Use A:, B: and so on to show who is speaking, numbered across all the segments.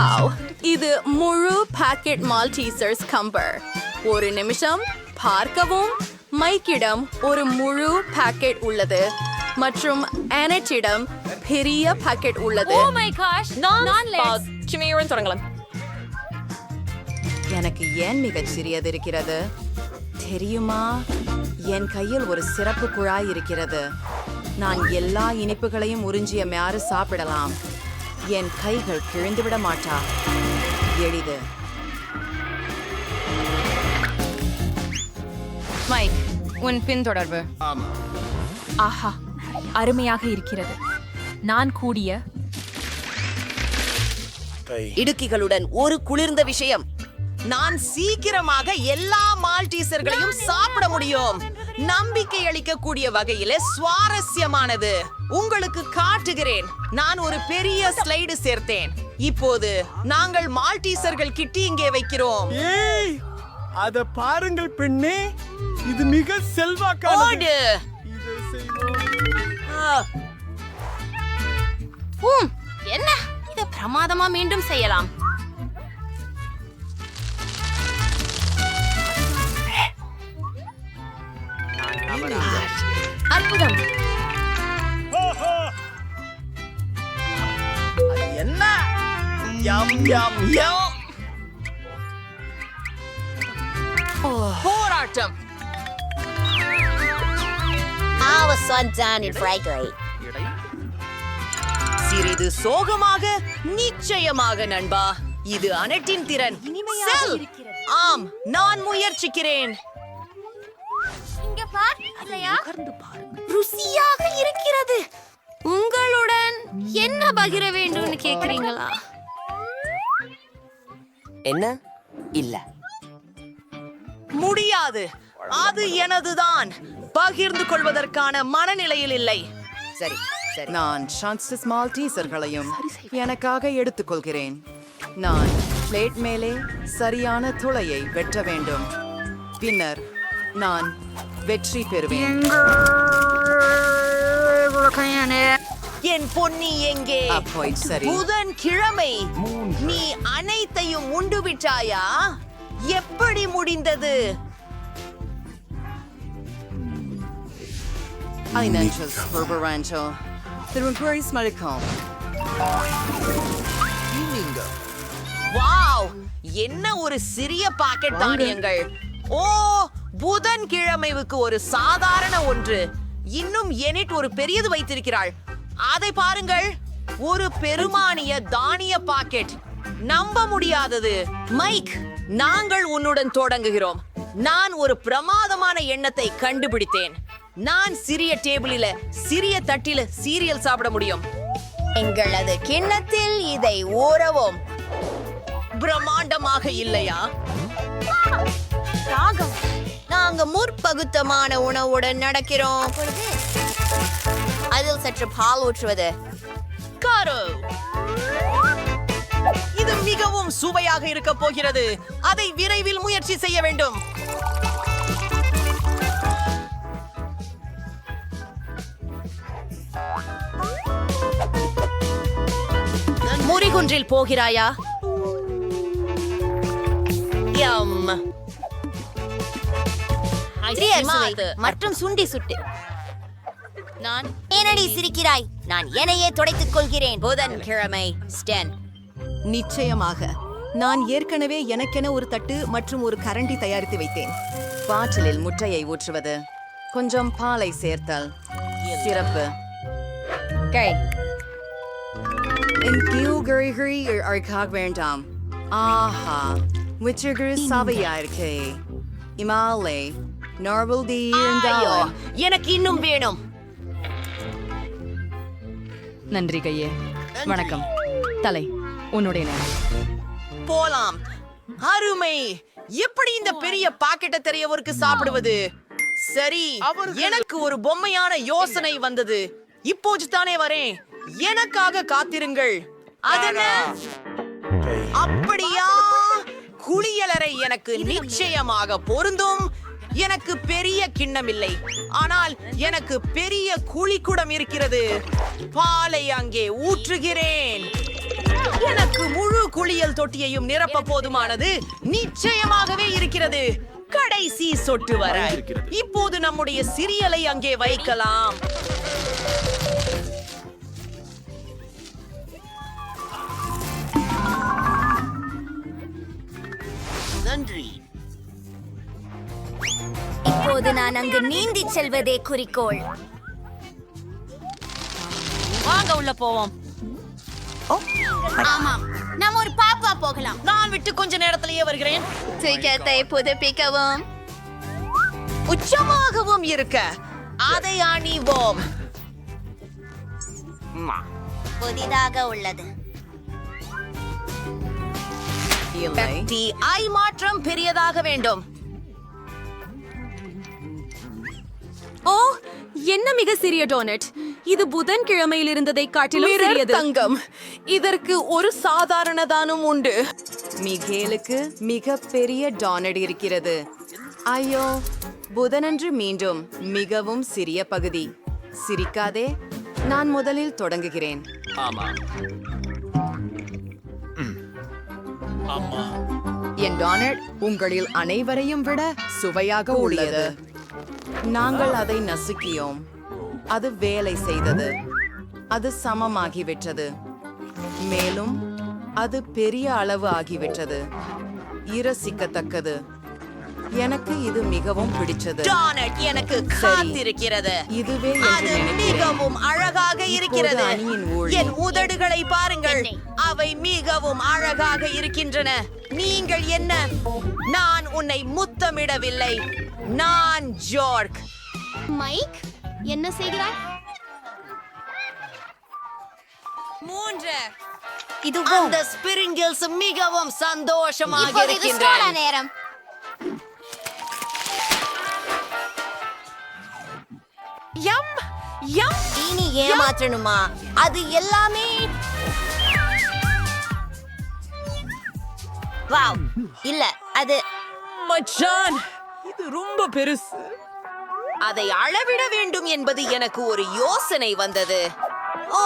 A: Wow இது முழு packet மால்டீசர்ஸ் Kambar. ஒரு நிமிஷம் பார்க்கவும் மைக்கிடம் ஒரு முழு பாக்கெட் உள்ளது. மற்றும் அனட்டிடம் பெரிய பாக்கெட் உள்ளது.
B: Oh my gosh! Non-legs.
C: சிமியுடன் தொடங்கலாம்.
A: எனக்கு ஏன் மிகச் சிறியது இருக்கிறது? தெரியுமா? என் கையில் ஒரு சிறப்பு குழாய் இருக்கிறது. நான் எல்லா இனிப்புகளையும் உறிஞ்சிய மாறு சாப்பிடலாம். என் கைகள் கிழிந்து விட மாட்டா. எளிது.
B: மைக் உன் பின்தொடர்பு. ஆஹா அருமையாக இருக்கிறது. நான் கூடிய
D: இடுக்கிகளுடன் ஒரு குளிர்ந்த விஷயம். நான் சீக்கிரமாக எல்லா மால்டீசர்களையும் சாப்பிட முடியும். நம்பிக்கை அளிக்கக்கூடிய வகையில சுவாரஸ்யமானது. உங்களுக்கு காட்டுகிறேன். நான் ஒரு பெரிய ஸ்லைடு சேர்த்தேன். இப்போது நாங்கள் மால்டீசர்கள் கிட்டி இங்கே வைக்கிறோம்.
E: அத பாருங்கள் பெண்ணே. இது மிக செல்வாக்கானது.
C: என்ன? இத பிரமாதமா மீண்டும் செய்யலாம். அற்புதம்.
D: என்ன? Yum yum yum. போராட்டம்.
F: I was.
D: சிறிது சோகமாக நிச்சயமாக நண்பா. இது அனட்டின் திறன். ஆம் நான் முயற்சிக்கிறேன்.
C: பார் இல்லையா ருசியாக இருக்கிறது. உங்களுடன் என்ன பகிர வேண்டும்னு கேக்குறீங்களா?
F: என்ன? இல்ல.
D: முடியாது. அது எனதுதான். பகிர்ந்து கொள்வதற்கான மனநிலையில் இல்லை. சரி சரி.
A: நான் சான்சஸ் மால்டீசர்களையும் எனக்காக எடுத்துக்கொள்கிறேன். நான் பிளேட் மேலே சரியான துளையை வெட்ட வேண்டும். பின்னர் நான் வெற்றி பெறுவேன்.
D: என் பொன்னி எங்கே?
A: சரி.
D: புதன் கிழமை நீ அனைத்தையும் உண்டு விட்டாயா? எப்படி முடிந்தது?
A: Financial Superrancho. திரு கிரேஸ் மலிக்கம்
D: வாவ் என்ன ஒரு சிறிய பாக்கெட் தானியங்கள். ஓ புதன் கிழமைவுக்கு ஒரு சாதாரண ஒன்று. இன்னும் எனிட் ஒரு பெரியது வைத்திருக்கிறாள். அதை பாருங்கள். ஒரு பெருமானிய தானிய பாக்கெட். நம்ப முடியாதது. மைக் நாங்கள் உன்னுடன் தொடங்குகிறோம். நான் ஒரு பிரமாதமான எண்ணத்தை கண்டுபிடித்தேன். நான் சிறிய டேபிளில சிறிய தட்டில சீரியல் சாப்பிட முடியும்.
F: எங்களது கிண்ணத்தில் இதை ஊறவும்.
D: பிரம்மாண்டமாக இல்லையா? ராகம்.
F: நாங்க முற்பகுத்தமான உணவுடன் நடக்கிறோம். அதில் சற்று பால் ஊற்றுவது.
D: காரோ. இது மிகவும் சுவையாக இருக்க போகிறது. அதை விரைவில் முயற்சி செய்ய வேண்டும். முறிகுன்றில் போகிறாயா? யம்
F: மற்றும் சுண்டி சுட்டு.
C: நான்
F: ஏனடி சிரிக்கிறாய்? நான் என்னையே துடைத்துக் கொள்கிறேன். புதன் கிழமை ஸ்டென்
A: நிச்சயமாக. நான் ஏற்கனவே எனக்கென ஒரு தட்டு மற்றும் ஒரு கரண்டி தயாரித்து வைத்தேன். பாட்டிலில் முட்டையை ஊற்றுவது கொஞ்சம் பாலை சேர்த்தல் சிறப்பு வேண்டாம். ஆஹா விச்சுகரி சவையா இருக்கே இமாலே நார்மல் தி
D: ஐயோ, எனக்கு இன்னும் வேணும்.
B: நன்றி கையே. வணக்கம். தலை உன்னுடைய நேரம்.
D: போலாம். அருமை. எப்படி இந்த பெரிய பாக்கெட்டை தெரியவருக்கு சாப்பிடுவது? சரி எனக்கு ஒரு பொம்மையான யோசனை வந்தது. இப்போது தானே வரேன். எனக்காக காத்திருங்கள். அதென்ன? அப்படியா? குளியலறை எனக்கு நிச்சயமாக பொருந்தும். எனக்கு பெரிய கிண்ணம் இல்லை ஆனால் எனக்கு பெரிய குழிக்குடம் இருக்கிறது. பாலை அங்கே ஊற்றுகிறேன். எனக்கு முழு குளியல் தொட்டியையும் நிரப்ப போதுமானது நிச்சயமாகவே இருக்கிறது. கடைசி சொட்டு வர. இப்போது நம்முடைய சிறியலை அங்கே வைக்கலாம்.
F: இப்போது நான் அங்கு நீந்தி செல்வதே குறிக்கோள்.
C: வாங்க உள்ள போவோம். ஆமாம் நாம் ஒரு பாப்பா போகலாம்.
D: நான் விட்டு கொஞ்ச நேரத்திலேயே வருகிறேன்.
F: சீக்கிரத்தை புதுப்பிக்கவும்.
D: உச்சமாகவும் இருக்க. அதை அணிவோம்.
F: புதிதாக உள்ளது.
D: ஐ மாற்றம் பெரியதாக வேண்டும்.
G: என்ன மிக சிறிய டோனட்? இது புதன்கிழமையில் இருந்ததை காட்டிலும் சிறியது.
D: தங்கம். இதற்கு ஒரு சாதாரணதானும் உண்டு.
A: மிகேலுக்கு மிக பெரிய டானட் இருக்கிறது. ஐயோ புதனன்று மீண்டும் மிகவும் சிறிய பகுதி. சிரிக்காதே நான் முதலில் தொடங்குகிறேன். என் டானட் உங்களில் அனைவரையும் விட சுவையாக உள்ளது. நாங்கள் அதை நசுக்கியோம். அது வேலை செய்தது. அது சமமாகிவிட்டது. மேலும் அது பெரிய அளவு ஆகிவிட்டது. இரசிக்கத்தக்கது. எனக்கு இது மிகவும் பிடிச்சது.
D: டானட் எனக்கு காத்திருக்கிறது.
A: இதுவே
D: அது. மிகவும் அழகாக இருக்கிறது. என் உதடுகளை பாருங்கள். அவை மிகவும் அழகாக இருக்கின்றன. நீங்கள் என்ன? நான் உன்னை முத்தமிடவில்லை. நான் ஜோர்க்.
C: மைக் என்ன செய்கிறாய்?
D: மூன்று.
F: இதுவும்
D: அந்த ஸ்பிரிங்கிள்ஸ் மிகவும் சந்தோஷமாக
C: இது
D: இருக்கின்றன.
C: நேரம்.
D: யம் யம்
F: இனி ஏமாற்றணுமா? அது எல்லாமே வாவ். இல்ல அது
D: மச்சான் இது ரொம்ப பெருசு. அதை அளவிட வேண்டும் என்பது எனக்கு ஒரு யோசனை வந்தது. ஓ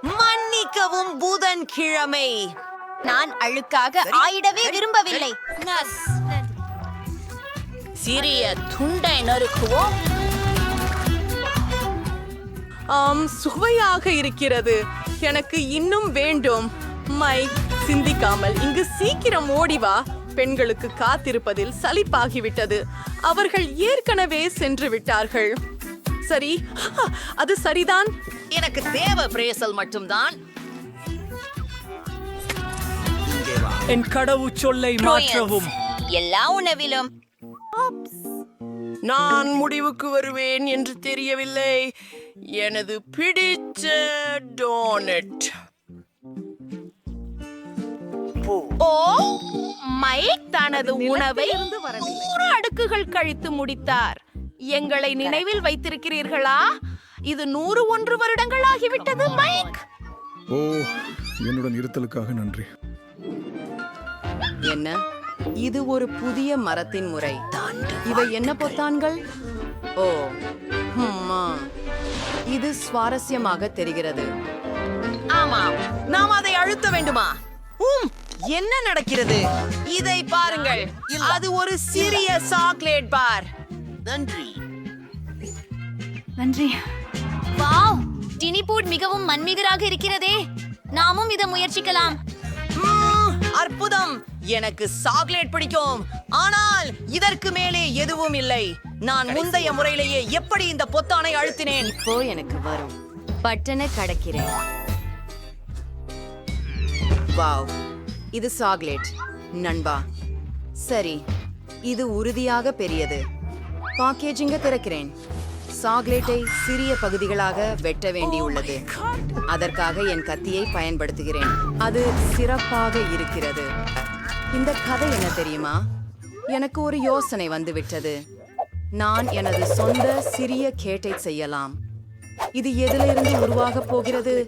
D: மன்னிக்கவும் புதன் கிழமை
F: நான் அழுக்காக ஆயிடவே விரும்பவில்லை.
D: சிறிய துண்டை நறுக்குவோம்.
H: ஆம் சுவையாக இருக்கிறது. எனக்கு இன்னும் வேண்டும். மைக் சிந்திக்காமல் இங்கு சீக்கிரம் ஓடி வா. பெண்களுக்கு காத்திருப்பதில் சலிப்பாகிவிட்டது. அவர்கள் ஏற்கனவே சென்று விட்டார்கள். சரி அது சரிதான்.
D: எனக்கு தேவை பிரேசல் மட்டும்தான்.
E: என் கடவுச் சொல்லை மாற்றவும்.
F: எல்லா உணவிலும்.
H: நான் முடிவுக்கு வருவேன் என்று தெரியவில்லை. எனது பிடிச்ச டோனட்.
G: ஓ மைக் தனது உணவை நூறு அடுக்குகள் கழித்து முடித்தார். எங்களை நினைவில் வைத்திருக்கிறீர்களா? இது நூறு ஒன்று வருடங்கள் ஆகிவிட்டது மைக்.
I: ஓ என்னுடன் இருத்தலுக்காக நன்றி.
A: என்ன? இது ஒரு புதிய மரத்தின் முறை. இவை என்ன பொத்தான்கள்? ஓ. இது சுவாரஸ்யமாக தெரிகிறது.
D: ஆமாம் நாம் அதை அழுத்த வேண்டுமா? உம் என்ன நடக்கிறது? இதை பாருங்கள். அது ஒரு சிறிய சாக்லேட் பார். நன்றி.
B: நன்றி.
C: வாவ் டினிபூட் மிகவும் மண்மிகராக இருக்கிறதே. நாமும் இதை முயற்சிக்கலாம்.
D: அற்புதம். எனக்கு சாக்லேட் பிடிக்கும். ஆனால் இதற்கு மேலே எதுவும் இல்லை. நான் முந்தைய முறையிலேயே எப்படி இந்த பொத்தானை அழுத்தினேன்?
A: இப்போ எனக்கு வரும். பட்டனை கடக்கிறேன். வாவ். இது சாக்லேட். நண்பா. சரி. இது உறுதியாக பெரியது. பேக்கேஜிங்க திறக்கிறேன். சாக்லேட்டை சிறிய பகுதிகளாக வெட்ட வேண்டியுள்ளது. அதற்காக என் கத்தியை பயன்படுத்துகிறேன். அது சிறப்பாக இருக்கிறது. இந்த கதை என்ன தெரியுமா? எனக்கு ஒரு யோசனை வந்துவிட்டது. நான் எனது சொந்த சிறிய கேட்டை செய்யலாம். இது எதிலிருந்து உருவாகப் போகிறது?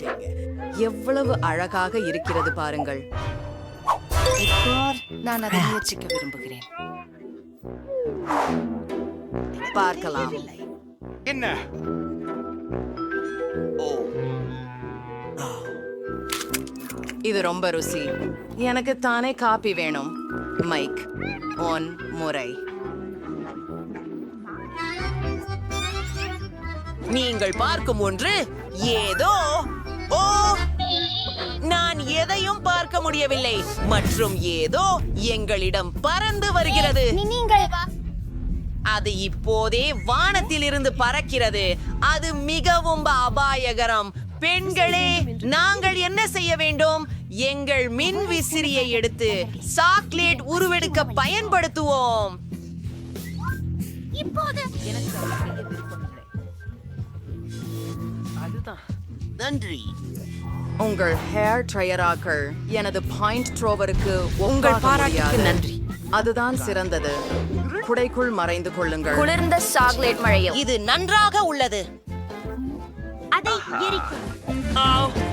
A: எவ்வளவு அழகாக இருக்கிறது பாருங்கள். இப்போ நான் அதை முயற்சிக்க விரும்புகிறேன். பார்க்கலாம்.
E: என்ன?
A: இது ரொம்ப ருசி. எனக்கு தானே காப்பி வேணும். மைக் ஒன் முறை.
D: நீங்கள் பார்க்கும் ஒன்று ஏதோ. ஓ நான் எதையும் பார்க்க முடியவில்லை. மற்றும் ஏதோ எங்களிடம் பறந்து வருகிறது. அது இப்போதே வானத்தில் இருந்து பறக்கிறது. அது மிகவும் அபாயகரம். பெண்களே நாங்கள் என்ன செய்ய வேண்டும்? எங்கள் மின் விசிறியை எடுத்து சாக்லேட் உருவெடுக்க பயன்படுத்துவோம்.
H: நன்றி.
A: உங்கள் ஹேர் ட்ரையராக்கள் எனது பாயிண்ட் ட்ரோவருக்கு
H: உங்கள் பாராட்டுக்கு
A: நன்றி. அதுதான் சிறந்தது. குடைக்குள் மறைந்து கொள்ளுங்கள்.
F: குளிர்ந்த சாக்லேட் மழையும்.
D: இது நன்றாக உள்ளது.
F: அதை எரிக்கும்.